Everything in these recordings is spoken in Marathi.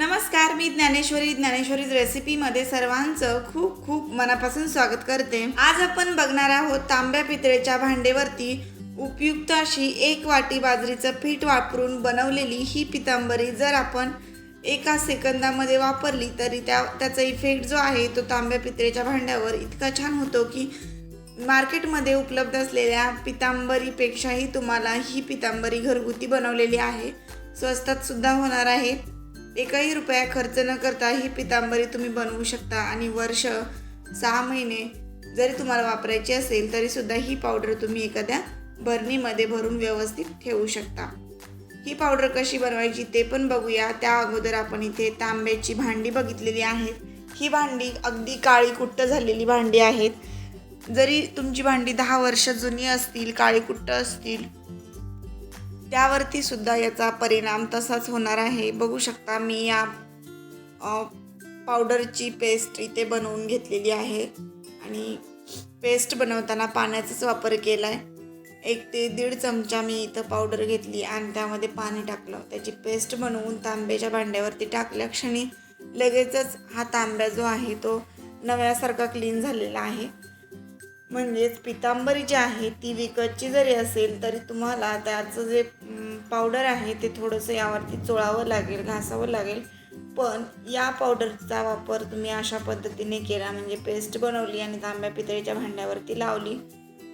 नमस्कार मी ज्ञानेश्वरी. ज्ञानेश्वरी रेसिपीमध्ये सर्वांचं खूप खूप मनापासून स्वागत करते. आज आपण बघणार आहोत तांब्या पितळेच्या भांडेवरती उपयुक्त अशी एक वाटी बाजरीचं पीठ वापरून बनवलेली ही पितांबरी जर आपण एका सेकंदामध्ये वापरली तरी त्या त्याचा इफेक्ट जो आहे तो तांब्या पितळेच्या भांड्यावर इतका छान होतो की मार्केटमध्ये उपलब्ध असलेल्या पितांबरीपेक्षाही तुम्हाला ही पितांबरी घरगुती बनवलेली आहे. स्वस्तात सुद्धा होणार आहे. एकही रुपया खर्च न करता ही पितांबरी तुम्ही बनवू शकता आणि वर्ष सहा महिने जरी तुम्हाला वापरायची असेल तरी सुद्धा ही पावडर तुम्ही एखाद्या भरणीमध्ये भरून व्यवस्थित ठेवू शकता. ही पावडर कशी बनवायची ते पण बघूया. त्या अगोदर आपण इथे तांब्याची भांडी बघितलेली आहेत. ही भांडी अगदी काळी कुट्ट झालेली भांडी आहेत. जरी तुमची भांडी दहा वर्ष जुनी असतील काळी कुट्ट असतील त्यावरती सुद्धा याचा परिणाम तसाच होणार आहे. बघू शकता मी या पावडरची पेस्ट इथे बनवून घेतलेली आहे. आणि पेस्ट बनवताना पाण्याचाच वापर केला आहे एक ते दीड चमचा मी इथं पावडर घेतली आणि त्यामध्ये पाणी टाकलं. त्याची पेस्ट बनवून तांब्याच्या भांड्यावरती टाकल्या क्षणी लगेचच हा तांब्या जो आहे तो नव्यासारखा क्लीन झालेला आहे. म्हणजेच पितांबरी जी आहे ती विकतची जरी असेल तरी तुम्हाला त्याचं जे पावडर आहे ते थोडंसं यावरती चोळावं लागेल घासावं लागेल. पण या पावडरचा वापर तुम्ही अशा पद्धतीने केला म्हणजे पेस्ट बनवली आणि तांब्या पितळीच्या भांड्यावरती लावली.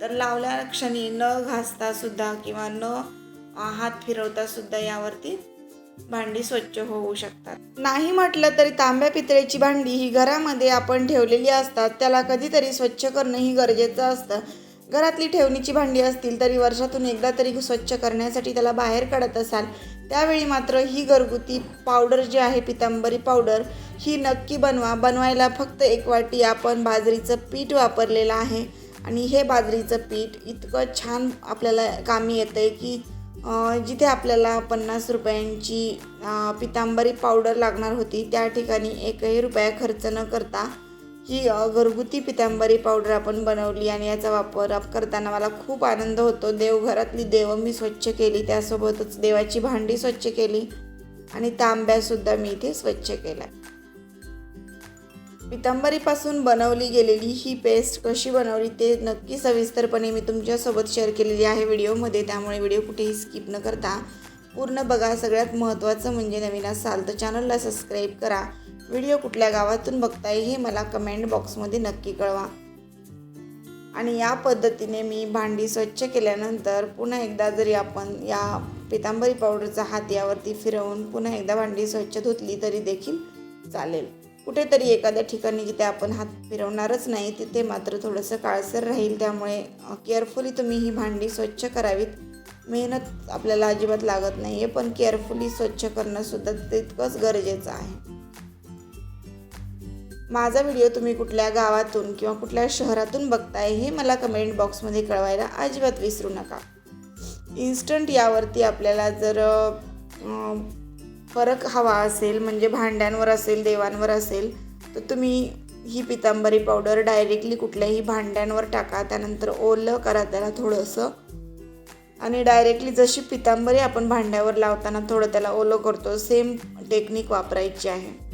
तर लावल्या क्षणी न घासता सुद्धा किंवा न हात फिरवता सुद्धा यावरती भांडी स्वच्छ होऊ शकतात. नाही म्हटलं तरी तांब्या पितळेची भांडी ही घरामध्ये आपण ठेवलेली असतात. त्याला कधीतरी स्वच्छ करणं ही गरजेचं असतं. घरातली ठेवणीची भांडी असतील तरी वर्षातून एकदा तरी स्वच्छ करण्यासाठी त्याला बाहेर काढत असाल त्यावेळी मात्र ही घरगुती पावडर जी आहे पितांबरी पावडर ही नक्की बनवा. बनवायला फक्त एक वाटी आपण बाजरीचं पीठ वापरलेलं आहे. आणि हे बाजरीचं पीठ इतकं छान आपल्याला कामी येतं आहे की जिथे आपल्याला पन्नास रुपयांची पितांबरी पावडर लागणार होती त्या ठिकाणी एकही रुपया खर्च न करता ही घरगुती पितांबरी पावडर आपण बनवली आणि याचा वापर करताना मला खूप आनंद होतो. देवघरातली देवं मी स्वच्छ केली त्यासोबतच देवाची भांडी स्वच्छ केली आणि तांब्यासुद्धा मी इथे स्वच्छ केला पितांबरीपासून बनवली गेलेली ही पेस्ट कशी बनवली ते नक्की सविस्तरपणे मी तुमच्यासोबत शेअर केलेली आहे व्हिडिओमध्ये. त्यामुळे व्हिडिओ कुठेही स्किप न करता. पूर्ण बघा. सगळ्यात महत्त्वाचं म्हणजे नवीन असाल तर चॅनलला सबस्क्राईब करा. व्हिडिओ कुठल्या गावातून बघताय हे मला कमेंट बॉक्समध्ये नक्की कळवा. आणि या पद्धतीने मी भांडी स्वच्छ केल्यानंतर पुन्हा एकदा जरी आपण या पितांबरी पावडरचा हात यावरती फिरवून पुन्हा एकदा भांडी स्वच्छ धुतली तरी देखील चालेल. कुठेतरी एखाद्या ठिकाणी जिथे आपण हात फिरवणारच नाही तिथे मात्र थोडंसं काळसर राहील. त्यामुळे केअरफुली तुम्ही ही भांडी स्वच्छ करावीत. मेहनत आपल्याला अजिबात लागत नाही आहे पण केअरफुली स्वच्छ करणंसुद्धा तितकंच गरजेचं आहे. माझा व्हिडिओ तुम्ही कुठल्या गावातून किंवा कुठल्या शहरातून बघताय हे मला कमेंट बॉक्समध्ये कळवायला अजिबात विसरू नका. इन्स्टंट यावरती आपल्याला जर फरक हवा असेल म्हणजे भांड्यांवर असेल देवांवर असेल तर तुम्ही ही पितांबरी पावडर डायरेक्टली कुठल्याही भांड्यांवर टाका त्यानंतर ओलं करा त्याला थोडंसं. आणि डायरेक्टली जशी पितांबरी आपण भांड्यावर लावताना थोडं त्याला ओलं करतो सेम टेक्निक वापरायची आहे.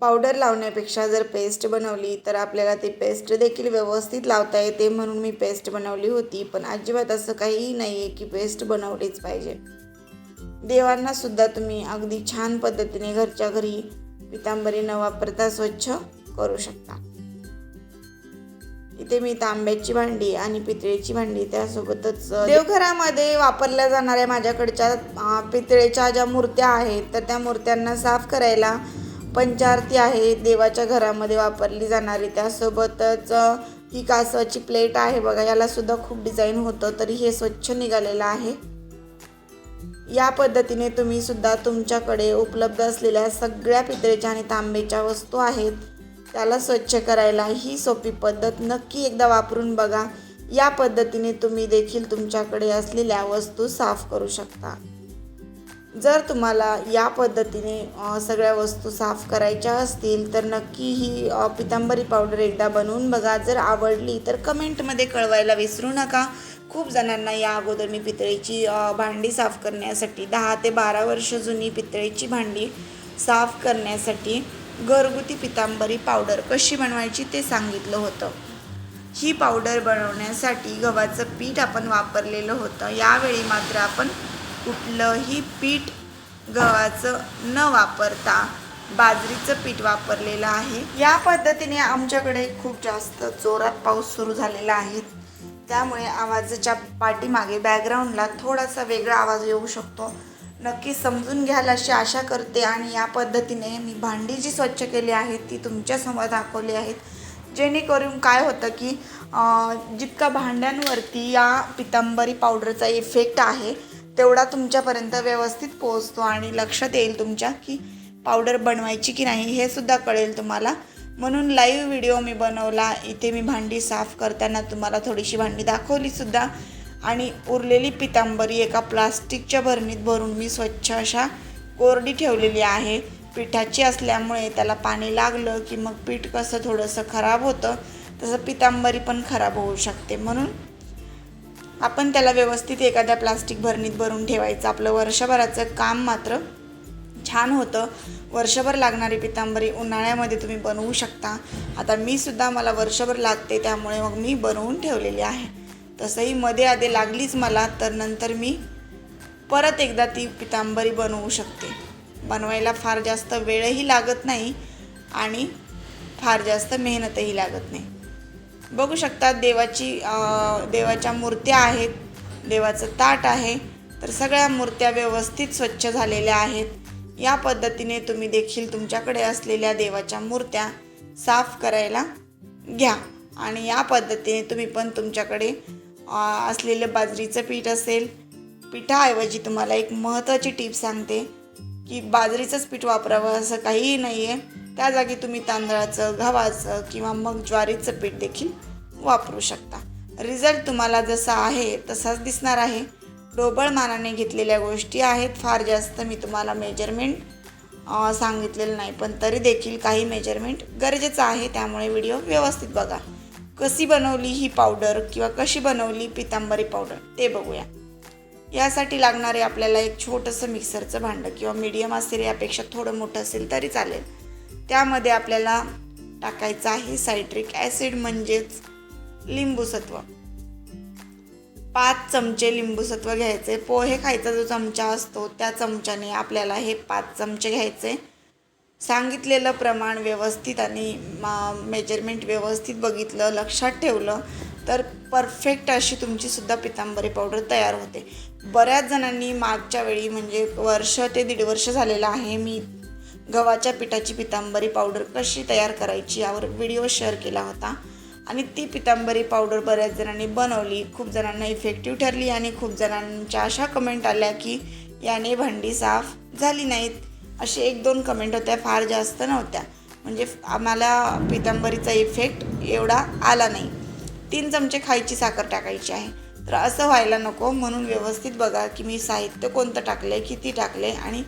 पावडर लावण्यापेक्षा जर पेस्ट बनवली तर आपल्याला ती पेस्ट देखील व्यवस्थित लावता येते म्हणून मी पेस्ट बनवली होती पण अजिबात असं काहीही नाही आहे की पेस्ट बनवलीच पाहिजे. देवांना सुद्धा तुम्ही अगदी छान पद्धतीने घरच्या घरी पितांबरी न वापरता स्वच्छ करू शकता. इथे मी तांब्याची भांडी आणि पितळेची भांडी त्यासोबतच देवघरामध्ये वापरल्या जाणाऱ्या माझ्याकडच्या पितळेच्या ज्या मूर्त्या आहेत तर त्या मूर्त्यांना साफ करायला पंचारती आहे. देवाच्या घरामध्ये वापरली जाणारी त्यासोबतच ही कासवाची प्लेट आहे बघा याला सुद्धा खूप डिझाईन होतं तरी हे स्वच्छ निघालेलं आहे. या पद्धतीने तुम्ही सुद्धा तुमच्याकडे उपलब्ध असलेल्या सगळ्या पितळेच्या आणि तांब्याच्या वस्तू आहेत. त्याला स्वच्छ करायला ही सोपी पद्धत नक्की एकदा वापरून बघा. या पद्धतीने तुम्ही देखील तुमच्याकडे असलेल्या वस्तू साफ करू शकता. जर तुम्हाला या पद्धतीने सगळ्या वस्तू साफ करायच्या असतील तर नक्की ही पितांबरी पावडर एकदा बनवून बघा. जर आवडली तर कमेंटमध्ये कळवायला विसरू नका. खूप जणांना या अगोदर मी पितळेची भांडी साफ करण्यासाठी दहा ते बारा वर्ष जुनी पितळेची भांडी साफ करण्यासाठी घरगुती पितांबरी पावडर कशी बनवायची ते सांगितलं होतं. ही पावडर बनवण्यासाठी गव्हाचं पीठ आपण वापरलेलं होतं. यावेळी मात्र आपण कुठलंही पीठ गव्हाचं न वापरता बाजरीचं पीठ वापरलेलं आहे. या पद्धतीने आमच्याकडे खूप जास्त जोरात पाऊस सुरू झालेला आहे. त्यामुळे आवाजाच्या पाठीमागे बॅकग्राऊंडला थोडासा वेगळा आवाज येऊ शकतो. नक्की समजून घ्याल अशी आशा करते आणि या पद्धतीने मी भांडी जी स्वच्छ केली आहेत ती तुमच्यासमोर दाखवली आहेत. जेणेकरून काय होतं की जितका भांड्यांवरती या पितांबरी पावडरचा इफेक्ट आहे तेवढा तुमच्यापर्यंत व्यवस्थित पोहोचतो आणि लक्षात येईल तुमच्या की पावडर बनवायची की नाही हे सुद्धा कळेल तुम्हाला. म्हणून लाईव्ह व्हिडिओ मी बनवला. इथे मी भांडी साफ करताना तुम्हाला थोडीशी भांडी दाखवलीसुद्धा आणि उरलेली पितांबरी एका प्लास्टिकच्या भरणीत भरून मी स्वच्छ अशा कोरडी ठेवलेली आहे. पिठाची असल्यामुळे त्याला पाणी लागलं की मग पीठ कसं थोडंसं खराब होतं तसं पितांबरी पण खराब होऊ शकते. म्हणून आपण त्याला व्यवस्थित एखाद्या प्लास्टिक भरणीत भरून ठेवायचं. आपलं वर्षभराचं काम मात्र छान होतं. वर्षभर लागणारी पितांबरी उन्हाळ्यामध्ये तुम्ही बनवू शकता. आता मी सुद्धा मला वर्षभर लागते त्यामुळे मग मी बनवून ठेवलेली आहे. तसंही मध्ये आधी लागलीच मला तर नंतर मी परत एकदा ती पितांबरी बनवू शकते. बनवायला फार जास्त वेळही लागत नाही आणि फार जास्त मेहनतही लागत नाही. बघू शकता देवाची देवाच्या मूर्त्या आहेत देवाचं ताट आहे तर सगळ्या मूर्त्या व्यवस्थित स्वच्छ झालेल्या आहेत. या पद्धतीने तुम्ही देखील तुमच्याकडे असलेल्या देवाच्या मूर्त्या साफ करायला घ्या. आणि या पद्धतीने तुम्ही पण तुमच्याकडे असलेलं बाजरीचं पीठ असेल पिठाऐवजी तुम्हाला एक महत्त्वाची टीप सांगते की बाजरीचंच पीठ वापरावं असं काहीही नाही आहे त्या जागी तुम्ही तांदळाचं गव्हाचं किंवा मग ज्वारीचं पीठ देखील वापरू शकता. रिझल्ट तुम्हाला जसा आहे तसाच दिसणार आहे. ढोबळ मानाने घेतलेल्या गोष्टी आहेत. फार जास्त मी तुम्हाला मेजरमेंट सांगितलेलं नाही पण तरी देखील काही मेजरमेंट गरजेचं आहे. त्यामुळे व्हिडिओ व्यवस्थित बघा. कशी बनवली ही पावडर किंवा कशी बनवली पितांबरी पावडर ते बघूया. यासाठी लागणारे आपल्याला एक छोटंसं मिक्सरचं भांडं किंवा मीडियम असेल यापेक्षा थोडं मोठं असेल तरी चालेल. त्यामध्ये आपल्याला टाकायचं आहे सायट्रिक ॲसिड म्हणजेच लिंबूसत्व. पाच चमचे लिंबूसत्व घ्यायचे. पोहे खायचा जो चमचा असतो त्या चमच्याने आपल्याला हे पाच चमचे घ्यायचे. सांगितलेलं प्रमाण व्यवस्थित आणि मेजरमेंट व्यवस्थित बघितलं लक्षात ठेवलं तर परफेक्ट अशी तुमचीसुद्धा पितांबरी पावडर तयार होते. बऱ्याच जणांनी मागच्या वेळी म्हणजे वर्ष ते दीड वर्ष झालेलं आहे मी गव्हाच्या पिठाची पितांबरी पावडर कशी तयार करायची यावर व्हिडिओ शेअर केला होता. आणि ती पितांबरी पावडर बऱ्याच जणांनी बनवली. खूप जणांना इफेक्टिव्ह ठरली आणि खूप जणांच्या अशा कमेंट आल्या की याने भांडी साफ झाली नाहीत. असे एक दोन कमेंट होत्या फार जास्त नव्हत्या. म्हणजे आम्हाला पितांबरीचा इफेक्ट एवढा आला नाही. तीन चमचे खायची साखर टाकायची आहे. तर असं व्हायला नको म्हणून व्यवस्थित बघा की मी साहित्य कोणतं टाकलं आहे किती टाकलं आहे आणि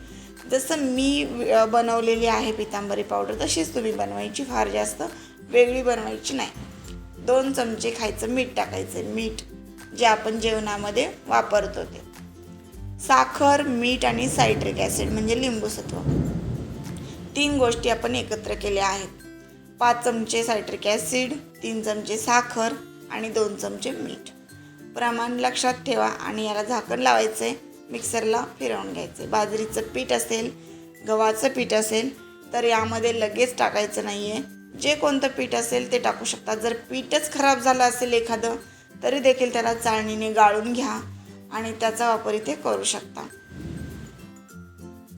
जसं मी बनवलेली आहे पितांबरी पावडर तशीच तुम्ही बनवायची फार जास्त वेगळी बनवायची नाही. दोन चमचे खायचं मीठ टाकायचं. मीठ जे आपण जेवणामध्ये वापरतो ते. साखर मीठ आणि सायट्रिक ॲसिड म्हणजे लिंबूसत्व. तीन गोष्टी आपण एकत्र केल्या आहेत. पाच चमचे सायट्रिक ॲसिड तीन चमचे साखर आणि दोन चमचे मीठ. प्रमाण लक्षात ठेवा आणि याला झाकण लावायचं. आहे मिक्सरला फिरवून घ्यायचे. बाजरीचं पीठ असेल गव्हाचं पीठ असेल तर यामध्ये लगेच टाकायचं नाही आहे जे कोणतं पीठ असेल ते टाकू शकता. जर पीठच खराब झालं असेल एखादं तरी देखील त्याला चाळणीने गाळून घ्या आणि त्याचा वापर इथे करू शकता.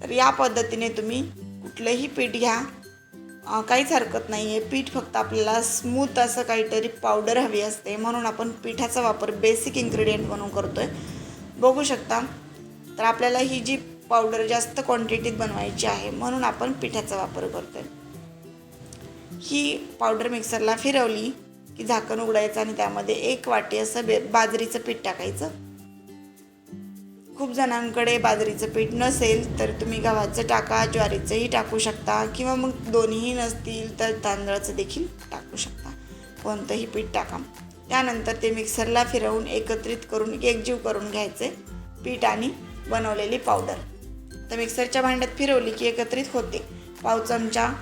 तर या पद्धतीने तुम्ही कुठलंही पीठ घ्या. काहीच हरकत नाही आहे पीठ फक्त आपल्याला स्मूथ असं काहीतरी पावडर हवी असते. म्हणून आपण पिठाचा वापर बेसिक इन्ग्रेडियंट म्हणून करतो आहे बघू शकता. तर आपल्याला ही जी पावडर जास्त क्वांटिटीत बनवायची आहे म्हणून आपण पिठाचा वापर करतो आहे ही पावडर मिक्सरला फिरवली की झाकण उघडायचं आणि त्यामध्ये एक वाटी असं बे बाजरीचं पीठ टाकायचं. खूप जणांकडे बाजरीचं पीठ नसेल तर तुम्ही गव्हाचं टाका ज्वारीचंही टाकू शकता किंवा मग दोन्हीही नसतील तर तांदळाचं देखील टाकू शकता. कोणतंही पीठ टाका. त्यानंतर ते मिक्सरला फिरवून एकत्रित करून एकजीव करून घ्यायचे. पीठ आणि बनवलेली पावडर. तर मिक्सरच्या भांड्यात फिरवली की एकत्रित होते. पाव चमचा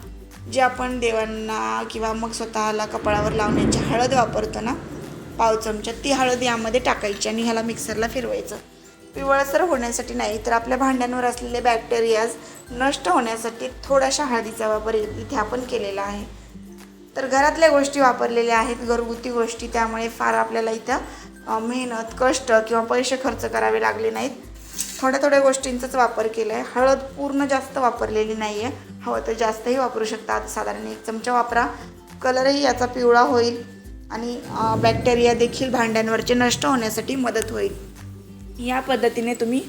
जे आपण देवांना किंवा मग स्वतःला कपाळावर लावण्याची हळद वापरतो ना पाव चमचा ती हळद यामध्ये टाकायची आणि ह्याला मिक्सरला फिरवायचं. पिवळसर होण्यासाठी नाही तर आपल्या भांड्यांवर असलेले बॅक्टेरियाज नष्ट होण्यासाठी थोड्याशा हळदीचा वापर इथे आपण केलेला आहे. तर घरातल्या गोष्टी वापरलेल्या आहेत घरगुती गोष्टी त्यामुळे फार आपल्याला इथं मेहनत कष्ट किंवा पैसे खर्च करावे लागले नाहीत. थोड्या थोड्या गोष्टींचाच वापर केला आहे हळद पूर्ण जास्त वापरलेली नाही आहे हवं तर जास्तही वापरू शकता. आता साधारण एक चमचा वापरा. कलरही याचा पिवळा होईल आणि बॅक्टेरिया देखील भांड्यांवरचे नष्ट होण्यासाठी मदत होईल. या पद्धतीने तुम्ही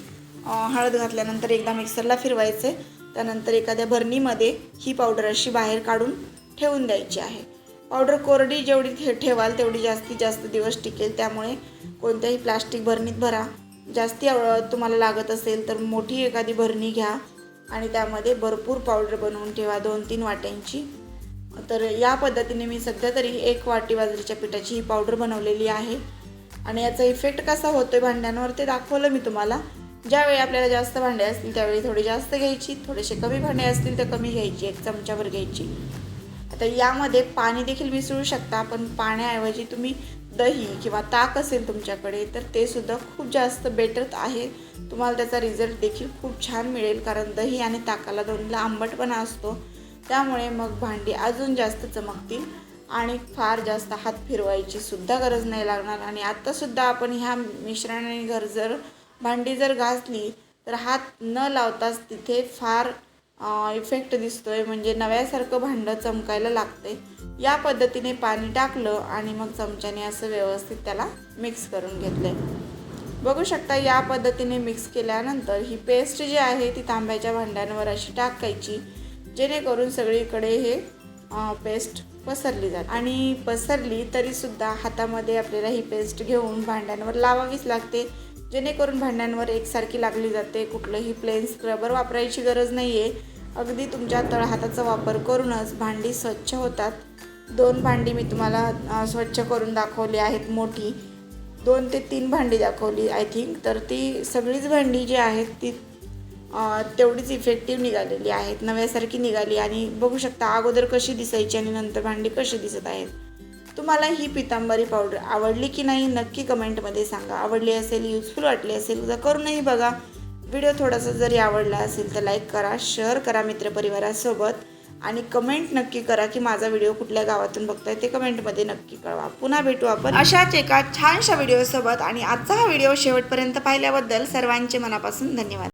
हळद घातल्यानंतर एकदा मिक्सरला फिरवायचे. त्यानंतर एखाद्या भरणीमध्ये ही पावडर अशी बाहेर काढून ठेवून द्यायची आहे. पावडर कोरडी जेवढी ठेवाल तेवढी जास्तीत जास्त दिवस टिकेल. त्यामुळे कोणत्याही प्लास्टिक भरणीत भरा. जास्ती आव तुम्हाला लागत असेल तर मोठी एखादी भरणी घ्या आणि त्यामध्ये भरपूर पावडर बनवून ठेवा दोन तीन वाट्यांची. तर या पद्धतीने मी सध्या तरी एक वाटी बाजरीच्या पिठाची ही पावडर बनवलेली आहे. आणि याचा इफेक्ट कसा होतोय भांड्यांवर ते दाखवलं मी तुम्हाला. ज्यावेळी आपल्याला जास्त भांडे असतील त्यावेळी थोडी जास्त घ्यायची थोडेसे कमी भांडे असतील तर कमी घ्यायची एक चमच्यावर घ्यायची. आता यामध्ये पाणी देखील मिसळू शकता पण पाण्याऐवजी तुम्ही दही किंवा ताक असेल तुमच्याकडे तर ते सुद्धा खूप जास्त बेटर आहे. तुम्हाला त्याचा रिझल्ट देखील खूप छान मिळेल कारण दही आणि ताकाला दोन्हीला आंबटपणा असतो. त्यामुळे मग भांडी अजून जास्त चमकतील आणि फार जास्त हात फिरवायची सुद्धा गरज नाही लागणार. आणि आत्तासुद्धा आपण ह्या मिश्रणाने घर जर भांडी जर घासली तर हात न लावताच तिथे फार इफेक्ट दिसतोय. म्हणजे नव्यासारखं भांडं चमकायला लागते या पद्धतीने पाणी टाकलं आणि मग चमच्याने असं व्यवस्थित त्याला मिक्स करून घेतलंय. बघू शकता या पद्धतीने मिक्स केल्यानंतर ही पेस्ट जी आहे ती तांब्याच्या भांड्यांवर अशी टाकायची. जेणेकरून सगळीकडे हे पेस्ट पसरली जाते. आणि पसरली तरीसुद्धा हातामध्ये आपल्याला ही पेस्ट घेऊन भांड्यांवर लावावीच लागते. जेणेकरून भांड्यांवर एकसारखी लागली जाते कुठलंही प्लेन स्क्रबर वापरायची गरज नाही आहे अगदी तुमच्या तळहाताचा वापर करूनच भांडी स्वच्छ होतात. दोन भांडी मी तुम्हाला स्वच्छ करून दाखवली आहेत मोठी. दोन ते तीन भांडी दाखवली आय थिंक तर ती सगळीच भांडी जी आहेत ती तेवढीच इफेक्टिव्ह निघालेली आहेत. नव्यासारखी निघाली आणि बघू शकता अगोदर कशी दिसायची आणि नंतर भांडी कशी दिसत आहेत. तुम्हाला ही पितांबरी पावडर आवडली की नाही नक्की कमेंटमध्ये सांगा. आवडली असेल युजफुल वाटली असेल उद्या करूनही बघा. व्हिडिओ थोडासा जरी आवडला असेल तर लाईक करा शेअर करा मित्रपरिवारासोबत. आणि कमेंट नक्की करा की माझा व्हिडिओ कुठल्या गावातून बघताय ते कमेंटमध्ये नक्की कळवा. पुन्हा भेटू आपण अशाच एका छानशा व्हिडिओसोबत आणि आजचा हा व्हिडिओ शेवटपर्यंत पाहिल्याबद्दल सर्वांचे मनापासून धन्यवाद.